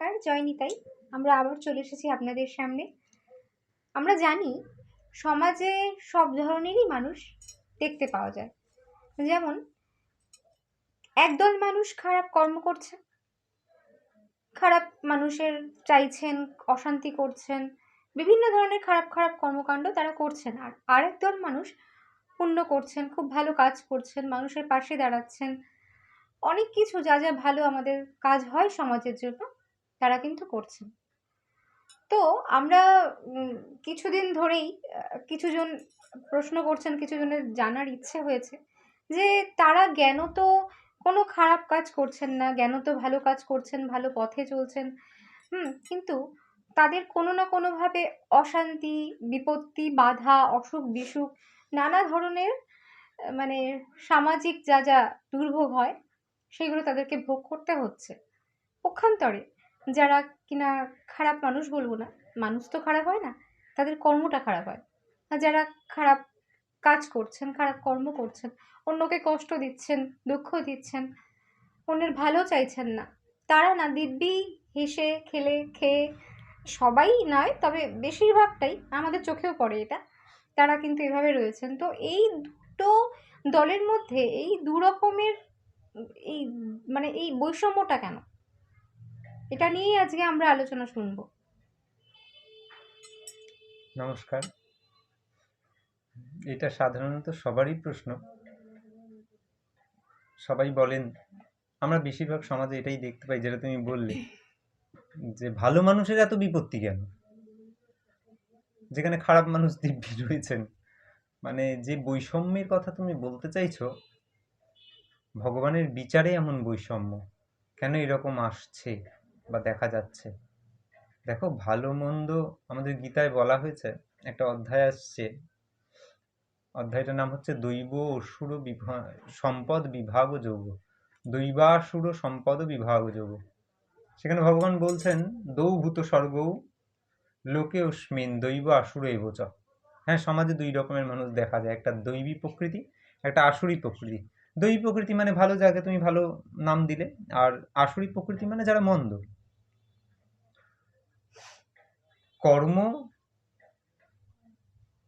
নমস্কার জয়নিতাই আমরা আবার চলে এসেছি আপনাদের সামনে। আমরা জানি সমাজে সব ধরনেরই মানুষ দেখতে পাওয়া যায়। যেমন, একদল মানুষ খারাপ কর্ম করছে, খারাপ মানুষের চাইছেন, অশান্তি করছেন, বিভিন্ন ধরনের খারাপ খারাপ কর্মকাণ্ড তারা করছেন। আর আরেক দল মানুষ পুণ্য করছেন, খুব ভালো কাজ করছেন, মানুষের পাশে দাঁড়াচ্ছেন। অনেক কিছু, যা যা ভালো আমাদের কাজ হয় সমাজের জন্য তারা কিন্তু করছেন তো আমরা কিছুদিন ধরেই কিছুজন প্রশ্ন করছেন, কিছুজনের জানার ইচ্ছে হয়েছে যে তারা জ্ঞান তো কোনো খারাপ কাজ করছেন না জ্ঞান তো ভালো কাজ করছেন, ভালো পথে চলছেন, হুম, কিন্তু তাদের কোনো না কোনোভাবে অশান্তি, বিপত্তি, বাধা, অসুখ বিসুখ, নানা ধরনের মানে সামাজিক যা যা দুর্ভোগ হয়, সেগুলো তাদেরকে ভোগ করতে হচ্ছে। পক্ষান্তরে যারা কিনা খারাপ মানুষ বলব না, মানুষ তো খারাপ হয় না, তাদের কর্মটা খারাপ হয়। আর যারা খারাপ কাজ করছেন, খারাপ কর্ম করছেন, অন্যকে কষ্ট দিচ্ছেন, দুঃখ দিচ্ছেন, অন্যের ভালো চাইছেন না, তারা না দিব্যি হেসে, খেলে, খেয়ে সবাই নয়, তবে বেশিরভাগটাই আমাদের চোখেও পড়ে এটা, তারা কিন্তু এভাবে রয়েছেন। তো এই দুটো দলের মধ্যে এই দু রকমের এই মানে এই বৈষম্যটা কেন? এটা নিয়েই আজকে আমরা আলোচনা শুনব। নমস্কার। এটা সাধারণত সবারই প্রশ্ন। সবাই বলেন, আমরা বেশিরভাগ সমাজে এটাই দেখতে পাই, যেটা তুমি বললে, যে ভালো মানুষের এত বিপত্তি কেন? যেখানে খারাপ মানুষ দিব্যি রয়েছেন। মানে যে বৈষম্যের কথা তুমি বলতে চাইছো, ভগবানের বিচারে এমন বৈষম্য, কেন এরকম আসছে? বা দেখা যাচ্ছে। দেখো, ভালো, মন্দ আমাদের গীতায় বলা হয়েছে, একটা অধ্যায় আসছে। অধ্যায়টার নাম হচ্ছে দৈব অসুর সম্পদ বিভাগ যোগ। দৈবাসুর সম্পদ বিভাগ যোগ। সেখানে ভগবান বলছেন দৌভূত স্বর্গৌ, লোকে অস্মিন দৈব আসুর এবচ হ্যাঁ সমাজে দুই রকমের মানুষ দেখা যায়, একটা দৈবী প্রকৃতি, একটা আসুরি প্রকৃতি। দৈবী প্রকৃতি মানে ভালো জায়গায় তুমি ভালো নাম দিলে, আর আসুরি প্রকৃতি মানে যারা মন্দ। কর্ম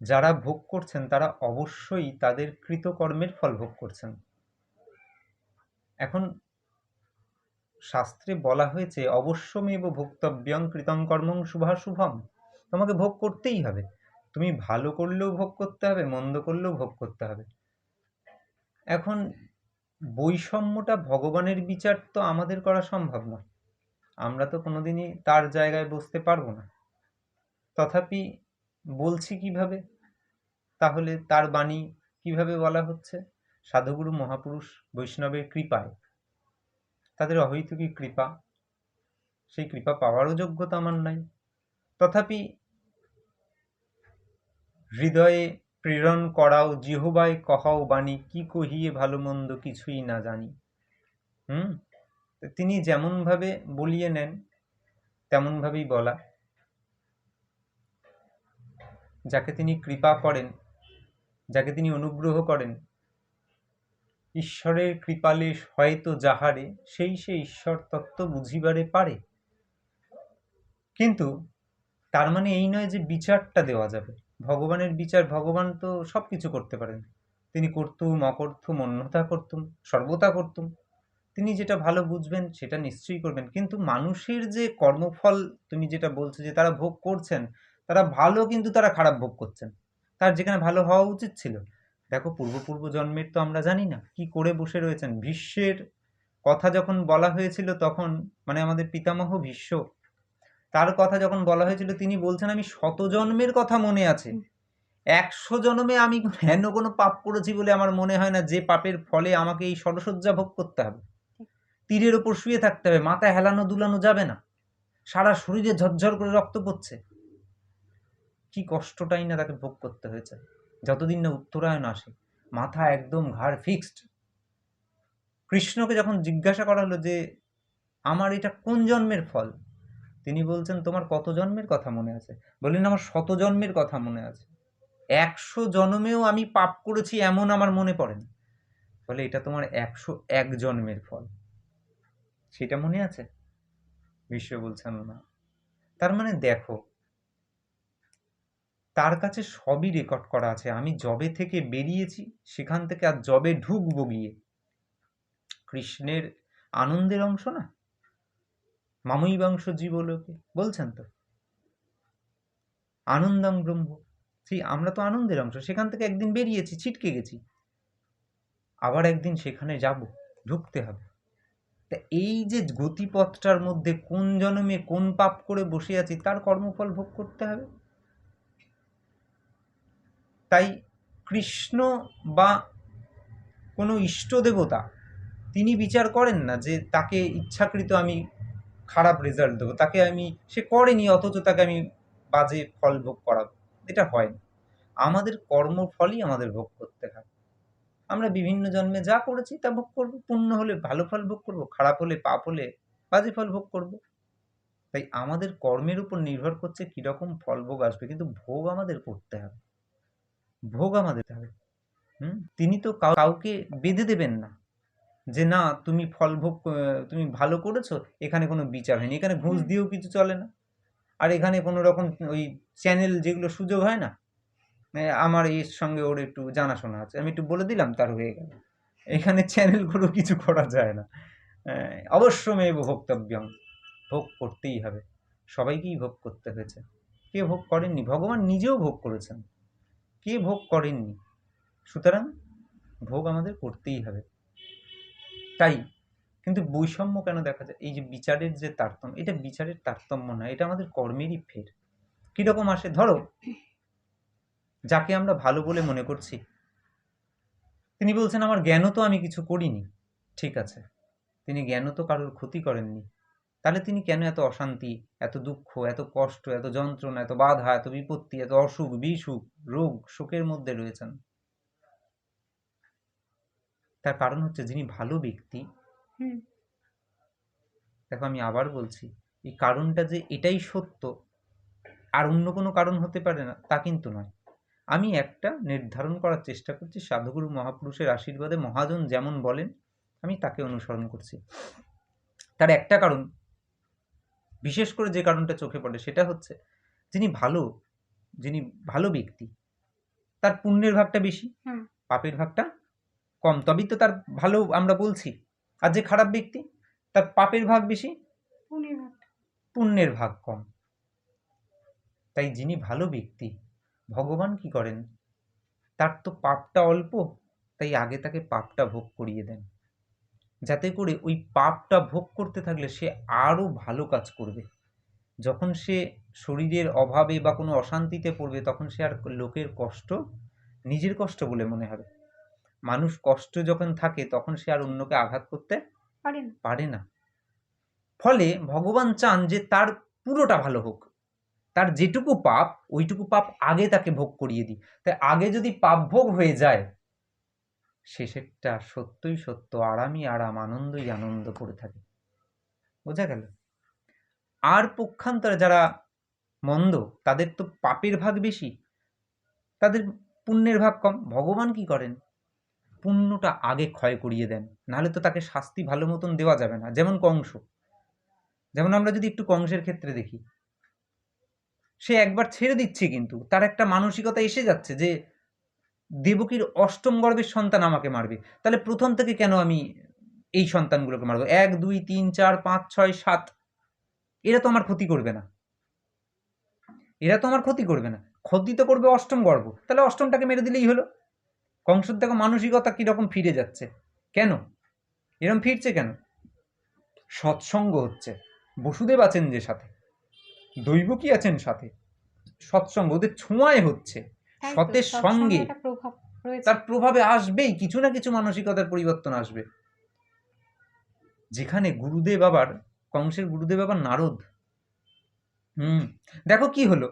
যারা ভোগ করছেন, তারা অবশ্যই তাদের কৃতকর্মের ফল ভোগ করছেন। এখন শাস্ত্রে বলা হয়েছে, অবশ্যমেব ভোক্তব্যং কৃতং কর্মং শুভাশুভম তোমাকে ভোগ করতেই হবে। তুমি ভালো করলেও ভোগ করতে হবে, মন্দ করলেও ভোগ করতে হবে। এখন বৈষম্যটা ভগবানের বিচার তো আমাদের করা সম্ভব না আমরা তো কোনোদিনই তার জায়গায় বসতে পারব না। তথাপি বলছি কীভাবে? তাহলে তার বাণী কীভাবে বলা হচ্ছে? সাধুগুরু মহাপুরুষ বৈষ্ণবের কৃপায়। তাদের অহৈতুকী কৃপা। সেই কৃপা পাওয়ারও যোগ্যতা আমার নাই। তথাপি হৃদয়ে প্রেরণ করাও জিহবায় কহাও বাণী, কি কহিয়ে ভালো মন্দ কিছুই না জানি। হুম? তিনি যেমনভাবে বলিয়ে নেন, তেমনভাবেই বলা। যাকে তিনি কৃপা করেন, যাকে তিনি অনুগ্রহ করেন, ঈশ্বরের কৃপালে হয়তো যাহারে, সেই সে ঈশ্বর তত্ত্ব বুঝিবারে পারে। কিন্তু তার মানে এই নয় যে বিচারটা দেওয়া যাবে। ভগবানের বিচার, ভগবান তো সব কিছু করতে পারেন। তিনি করতুম, অকর্তুম, অন্যথা করতুম, সর্বতা করতুম। তিনি যেটা ভালো বুঝবেন, সেটা নিশ্চয়ই করবেন। কিন্তু মানুষের যে কর্মফল, তুমি যেটা বলছো যে তারা ভোগ করছেন তারা ভালো কিন্তু তারা খারাপ ভোগ করছেন তার যেখানে ভালো হওয়া উচিত ছিল। দেখো পূর্বপূর্ব জন্মের তো আমরা জানি না কি করে বসে রয়েছেন। ভীষ্মের কথা যখন বলা হয়েছিল তখন মানে আমাদের পিতামহ ভীষ্ম তার কথা যখন বলা হয়েছিল তিনি বলছেন আমি শত জন্মের কথা মনে আছে। একশো জন্মে আমি হেন কোনো পাপ করেছি বলে আমার মনে হয় না? যে পাপের ফলে আমাকে এই সরসজ্জা ভোগ করতে হবে। তীরের ওপর শুয়ে থাকতে হবে। মাথা হেলানো দুলানো যাবে না। সারা শরীরে ঝরঝর করে রক্ত পড়ছে। কি কষ্টটাই না তাকে ভোগ করতে হয়েছে। যতদিন না উত্তরায়ণ আসে, মাথা একদম ঘাড় ফিক্সড কৃষ্ণকে যখন জিজ্ঞাসা করা হলো যে, আমার এটা কোন জন্মের ফল? তিনি বলছেন, তোমার কত জন্মের কথা মনে আছে? বললেন, আমার শত জন্মের কথা মনে আছে। একশো জন্মেও আমি পাপ করেছি এমন আমার মনে পড়ে না। বলে, এটা তোমার একশো এক জন্মের ফল। সেটা মনে আছে? বিশ্ব বলছেন, না। তার মানে দেখো তার কাছে সবই রেকর্ড করা আছে। আমি জবে থেকে বেরিয়েছি, সেখান থেকে আর জবে ঢুকবো গিয়ে। কৃষ্ণের আনন্দের অংশ না? মামুই মামৈবাংশ জীবলোকে, বলছেন তো? আনন্দং ব্রহ্ম। সেই আমরা তো আনন্দের অংশ। সেখান থেকে একদিন বেরিয়েছি, ছিটকে গেছি। আবার একদিন সেখানে যাব, ঢুকতে হবে। তা এই যে গতিপথটার মধ্যে কোন জন্মে কোন পাপ করে বসে আছি, তার কর্মফল ভোগ করতে হবে? তাই কৃষ্ণ বা কোনো ইষ্ট দেবতা তিনি বিচার করেন না যে তাকে ইচ্ছাকৃত আমি খারাপ রেজাল্ট দেবো। তাকে আমি, সে করেনি, অথচ তাকে আমি বাজে ফল ভোগ করাবো। এটা হয় না। আমাদের কর্মফলই আমাদের ভোগ করতে হয়। আমরা বিভিন্ন জন্মে যা করেছি তা ভোগ করব। পুণ্য হলে ভালো ফল ভোগ করব, খারাপ হলে পাপ হলে বাজে ফল ভোগ করব। তাই আমাদের কর্মের উপর নির্ভর করছে কীরকম ফল ভোগ আসবে। কিন্তু ভোগ আমাদের করতে হবে। ভোগ আমাদের হবে। হুম? তিনি তো কাউকে বেঁধে দেবেন না। যে না তুমি ফল ভোগ তুমি ভালো করেছ এখানে কোনো বিচার হয়নি। এখানে ঘুষ দিয়েও কিছু চলে না। আর এখানে কোনো রকম ওই চ্যানেল যেগুলো সুযোগ হয় না আমার এর সঙ্গে ওর একটু জানাশোনা আছে। আমি একটু বলে দিলাম তার হয়ে গেল। এখানে চ্যানেলগুলো কিছু করা যায় না। অবশ্য মেয়ে ভোক্তব্যম। ভোগ করতেই হবে। সবাইকেই ভোগ করতে হয়েছে। কে ভোগ করেননি? ভগবান নিজেও ভোগ করেছেন। কে ভোগ করেননি? সুতরাং ভোগ আমাদের করতেই হবে। তাই, কিন্তু বৈষম্য কেন দেখা যায়? এই যে বিচারের যে তারতম্য, এটা বিচারের তারতম্য না, এটা আমাদের কর্মেরই ফের। কীরকম আসে? ধরো, যাকে আমরা ভালো বলে মনে করছি, তিনি বলছেন, আমার জ্ঞানও তো আমি কিছু করিনি। ঠিক আছে, তিনি জ্ঞানও তো কারোর ক্ষতি করেননি। তাহলে তিনি কেন এত অশান্তি এত দুঃখ এত কষ্ট এত যন্ত্রণা এত বাধা এত বিপত্তি এত অসুখ বিসুখ রোগ শোকের মধ্যে রয়েছেন? তার কারণ হচ্ছে যিনি ভালো ব্যক্তি দেখো আমি আবার বলছি এই কারণটা যে এটাই সত্য আর অন্য কোনো কারণ হতে পারে না তা কিন্তু নয়। আমি একটা নির্ধারণ করার চেষ্টা করছি সাধুগুরু মহাপুরুষের আশীর্বাদে মহাজন যেমন বলেন আমি তাকে অনুসরণ করছি। তার একটা কারণ বিশেষ করে যে কারণটা চোখে পড়ে সেটা হচ্ছে যিনি ভালো যিনি ভালো ব্যক্তি তার পুণ্যের ভাগটা বেশি পাপের ভাগটা কম। তবেই তো তার ভালো আমরা বলছি। আর যে খারাপ ব্যক্তি তার পাপের ভাগ বেশি পুণ্যের ভাগ কম। তাই যিনি ভালো ব্যক্তি ভগবান কি করেন? তার তো পাপটা অল্প তাই আগে তাকে পাপটা ভোগ করিয়ে দেন। যাতে করে ওই পাপটা ভোগ করতে থাকলে সে আরও ভালো কাজ করবে। যখন সে শরীরের অভাবে বা কোনো অশান্তিতে পড়বে তখন সে আর লোকের কষ্ট নিজের কষ্ট বলে মনে হবে। মানুষ কষ্ট যখন থাকে তখন সে আর অন্যকে আঘাত করতে পারেন পারে না। ফলে ভগবান চান যে তার পুরোটা ভালো হোক। তার যেটুকু পাপ ওইটুকু পাপ আগে তাকে ভোগ করিয়ে দিই তাই আগে যদি পাপ ভোগ হয়ে যায় শেষেরটা সত্যই সত্য আরামই আরাম আনন্দই আনন্দ করে থাকে। বোঝা গেল? আর পক্ষান্তরে যারা মন্দ, তাদের তো পাপের ভাগ বেশি। তাদের পুণ্যের ভাগ কম। ভগবান কি করেন? পুণ্যটা আগে ক্ষয় করিয়ে দেন। নাহলে তো তাকে শাস্তি ভালো মতন দেওয়া যাবে না, যেমন কংস। যেমন আমরা যদি একটু কংসের ক্ষেত্রে দেখি, সে একবার ছেড়ে দিচ্ছে কিন্তু। তার একটা মানসিকতা এসে যাচ্ছে যে দেবকীর অষ্টম গর্ভের সন্তান আমাকে মারবে। তাহলে প্রথম থেকে কেন আমি এই সন্তানগুলোকে মারবো? এক, দুই, তিন, চার, পাঁচ, ছয়, সাত। এরা তো আমার ক্ষতি করবে না। এরা তো আমার ক্ষতি করবে না। ক্ষতি তো করবে অষ্টম গর্ব তাহলে অষ্টমটাকে মেরে দিলেই হলো। কংসর দেখো মানসিকতা কীরকম ফিরে যাচ্ছে। কেন? এরম ফিরছে কেন? সৎসঙ্গ হচ্ছে। বসুদেব আছেন যে সাথে। দৈবকী আছেন সাথে। সৎসঙ্গ। ওদের ছোঁয়ায় হচ্ছে। সতের সঙ্গে তার প্রভাবে আসবেই কিছু না কিছু মানসিকতার পরিবর্তন আসবে। যেখানে গুরুদেব আবার কংসের গুরুদেব আবার নারদ। হুম দেখো কি হলো?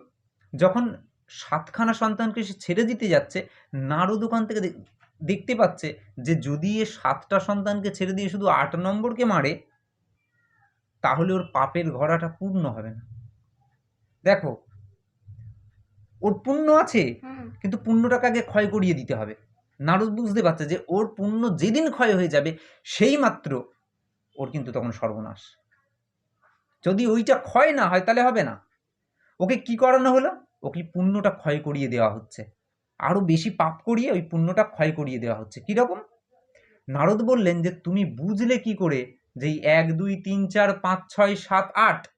যখন সাতখানা সন্তানকে সে ছেড়ে দিতে যাচ্ছে নারদ ওখান থেকে দেখতে পাচ্ছে যে যদি এ সাতটা সন্তানকে ছেড়ে দিয়ে শুধু আট নম্বরকে মারে তাহলে ওর পাপের ঘোড়াটা পূর্ণ হবে না। দেখো ওর পুণ্য আছে কিন্তু পুণ্যটাকে আগে ক্ষয় করিয়ে দিতে হবে। নারদ বুঝতে পারছে যে ওর পুণ্য যেদিন ক্ষয় হয়ে যাবে সেই মাত্র ওর কিন্তু তখন সর্বনাশ। যদি ওইটা ক্ষয় না হয় তাহলে হবে না। ওকে কি করানো হলো? ওকে পুণ্যটা ক্ষয় করিয়ে দেওয়া হচ্ছে। আরও বেশি পাপ করিয়ে ওই পুণ্যটা ক্ষয় করিয়ে দেওয়া হচ্ছে। কীরকম নারদ বললেন যে তুমি বুঝলে কি করে যে এই এক দুই তিন চার পাঁচ ছয় সাত আট?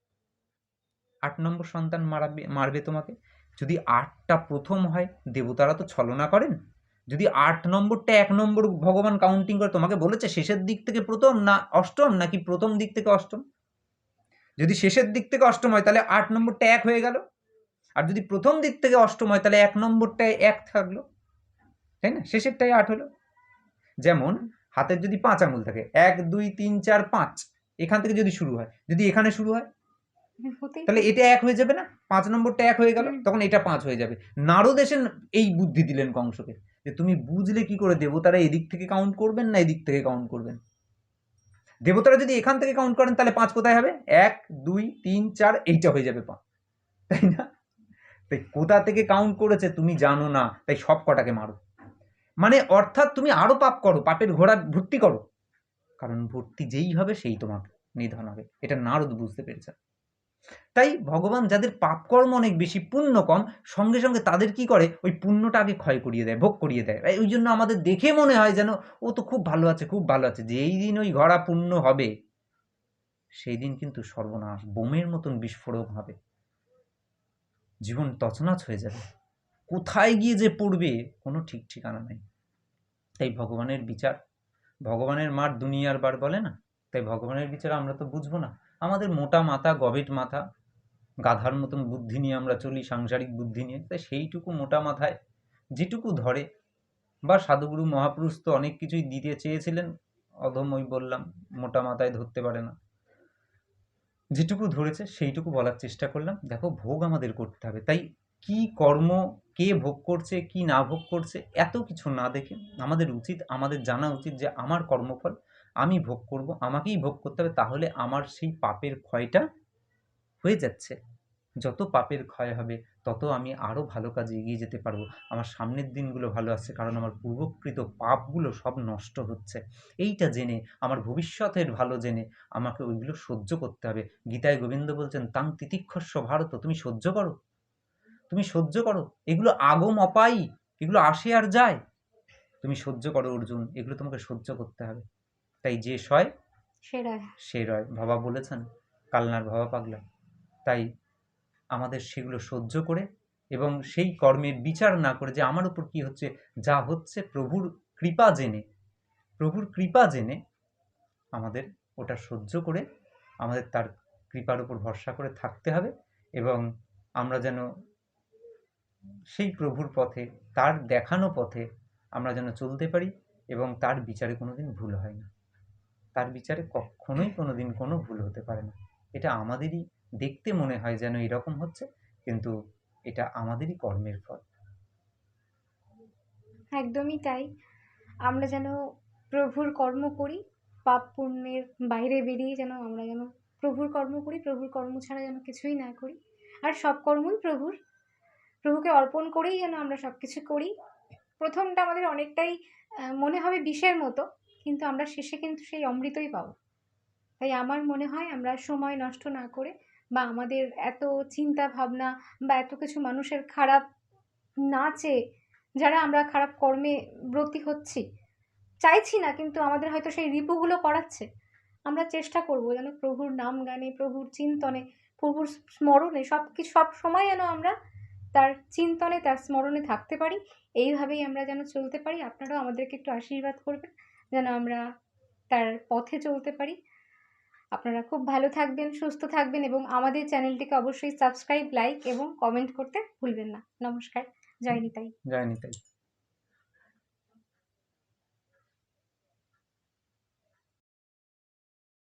আট নম্বর সন্তান মারাবে মারবে তোমাকে? যদি আটটা প্রথম হয়, দেবতারা তো ছলনা করেন। যদি আট নম্বরটা এক নম্বর ভগবান কাউন্টিং করে, তোমাকে বলেছে শেষের দিক থেকে প্রথম না অষ্টম, নাকি প্রথম দিক থেকে অষ্টম? যদি শেষের দিক থেকে অষ্টম হয়, তাহলে আট নম্বরটা এক হয়ে গেল। আর যদি প্রথম দিক থেকে অষ্টম হয়, তাহলে এক নম্বরটায় এক থাকল। তাই না? শেষেরটাই আট হলো। যেমন হাতের যদি পাঁচ আঙুল থাকে, এক, দুই, তিন, চার, পাঁচ, এখান থেকে যদি শুরু হয়, যদি এখানে শুরু হয় তাহলে এটা এক হয়ে যাবে না? পাঁচ নম্বরটা এক হয়ে গেল তখন এটা পাঁচ হয়ে যাবে। নারদ এসে এই বুদ্ধি দিলেন কংসকে যে তুমি বুঝলে কি করে দেবতারা এদিক থেকে কাউন্ট করবেন না এদিক থেকে কাউন্ট করবেন? দেবতারা যদি এখান থেকে কাউন্ট করেন তাহলে পাঁচ কোথায় হবে? এক দুই তিন চার এইটা হয়ে যাবে পাঁচ। তাই না? তাই কোথা থেকে কাউন্ট করেছে তুমি জানো না তাই সব কটাকে মারো। মানে অর্থাৎ তুমি আরও পাপ করো পাপের ঘোড়া ভর্তি করো। কারণ ভর্তি যেই হবে সেই তোমাকে নিধন হবে। এটা নারদ বুঝতে পেরেছে। তাই ভগবান যাদের পাপকর্ম অনেক বেশি পুণ্য কম, সঙ্গে সঙ্গে তাদের কি করে? ওই পুণ্যটা আগে ক্ষয় করিয়ে দেয়, ভোগ করিয়ে দেয়। ওই জন্য আমাদের দেখে মনে হয় যেন, ও তো খুব ভালো আছে, খুব ভালো আছে, যেই দিন ওই ঘোড়া পুণ্য হবে, সেই দিন কিন্তু সর্বনাশ, বোমের মতন বিস্ফোরণ হবে। জীবন তছনাছ হয়ে যাবে। কোথায় গিয়ে যে পড়বে, কোনো ঠিক ঠিকানা নেই। তাই ভগবানের বিচার, ভগবানের মার দুনিয়ার বার বলে না? তাই ভগবানের বিচার আমরা তো বুঝব না। আমাদের মোটা মাথা গবেট মাথা, গাধার মতন বুদ্ধি নিয়ে আমরা চলি, সাংসারিক বুদ্ধি নিয়ে তাই সেইটুকু মোটা মাথায় যেটুকু ধরে। বা সাধুগুরু, মহাপুরুষ তো অনেক কিছুই দিতে চেয়েছিলেন, অধম ওই বললাম, মোটা মাথায় ধরতে পারে না। যেটুকু ধরেছে, সেইটুকু বলার চেষ্টা করলাম। দেখো, ভোগ আমাদের করতে হবে। তাই কি কর্ম, কে ভোগ করছে, কি না ভোগ করছে, এত কিছু না দেখে আমাদের উচিত, আমাদের জানা উচিত যে আমার কর্মফল আমি ভোগ করব, আমাকেই ভোগ করতে হবে, তাহলে আমার সেই পাপের ক্ষয়টা হয়ে যাচ্ছে। যত পাপের ক্ষয় হবে, তত আমি আরও ভালো কাজে এগিয়ে যেতে পারব। আমার সামনের দিনগুলো ভালো আসছে, কারণ আমার পূর্বকৃত পাপগুলো সব নষ্ট হচ্ছে। এইটা জেনে, আমার ভবিষ্যতের ভালো জেনে আমাকে ওইগুলো সহ্য করতে হবে। গীতায় গোবিন্দ বলছেন, তাং তিতিক্ষস্য ভারত, তুমি সহ্য করো। তুমি সহ্য করো। এগুলো আগম অপাই এগুলো আসে আর যায়। তুমি সহ্য করো, অর্জুন, এগুলো তোমাকে সহ্য করতে হবে। তাই যে সয় সেরা সে রয়। বাবা বলেছেন কালনার বাবা পাগলা। তাই আমাদের সেগুলো সহ্য করে এবং সেই কর্মের বিচার না করে যে আমার উপর কি হচ্ছে যা হচ্ছে প্রভুর কৃপা জেনে প্রভুর কৃপা জেনে আমাদের ওটা সহ্য করে আমাদের তার কৃপার উপর ভরসা করে থাকতে হবে এবং আমরা যেন সেই প্রভুর পথে তার দেখানো পথে আমরা যেন চলতে পারি এবং তার বিচারে কোনোদিন ভুল হয় না। তার বিচারে কখনোই কোনোদিন কোনো ভুল হতে পারে না। এটা আমাদেরই দেখতে মনে হয় যেন এরকম হচ্ছে, কিন্তু এটা আমাদেরই কর্মের ফল। একদমই তাই। আমরা যেন প্রভুর কর্ম করি, পাপ পুণ্যের বাইরে বেরিয়ে যেন আমরা যেন প্রভুর কর্ম করি, প্রভুর কর্ম ছাড়া যেন কিছুই না করি। আর সব কর্মই প্রভুর। প্রভুকে অর্পণ করেই যেন আমরা সব কিছু করি। প্রথমটা আমাদের অনেকটাই মনে হবে বিষের মতো। কিন্তু আমরা শেষে কিন্তু সেই অমৃতই পাবো। তাই আমার মনে হয় আমরা সময় নষ্ট না করে বা আমাদের এত চিন্তা ভাবনা বা এত কিছু মানুষের খারাপ না চেয়ে যারা আমরা খারাপ কর্মে ব্রতী হচ্ছি, চাইছি না কিন্তু আমাদের হয়তো সেই রিপুগুলো করাচ্ছে। আমরা চেষ্টা করব যেন প্রভুর নাম গানে, প্রভুর চিন্তনে, প্রভুর স্মরণে সব কিছু সব সময় যেন আমরা তার চিন্তনে, তার স্মরণে থাকতে পারি। এইভাবেই আমরা যেন চলতে পারি। আপনারাও আমাদেরকে একটু আশীর্বাদ করবেন। যেন আমরা তার পথে চলতে পারি। আপনারা খুব ভালো থাকবেন, সুস্থ থাকবেন এবং আমাদের চ্যানেলটিকে অবশ্যই সাবস্ক্রাইব, লাইক এবং কমেন্ট করতে ভুলবেন না। নমস্কার, জয় নিতাই। জয় নিতাই।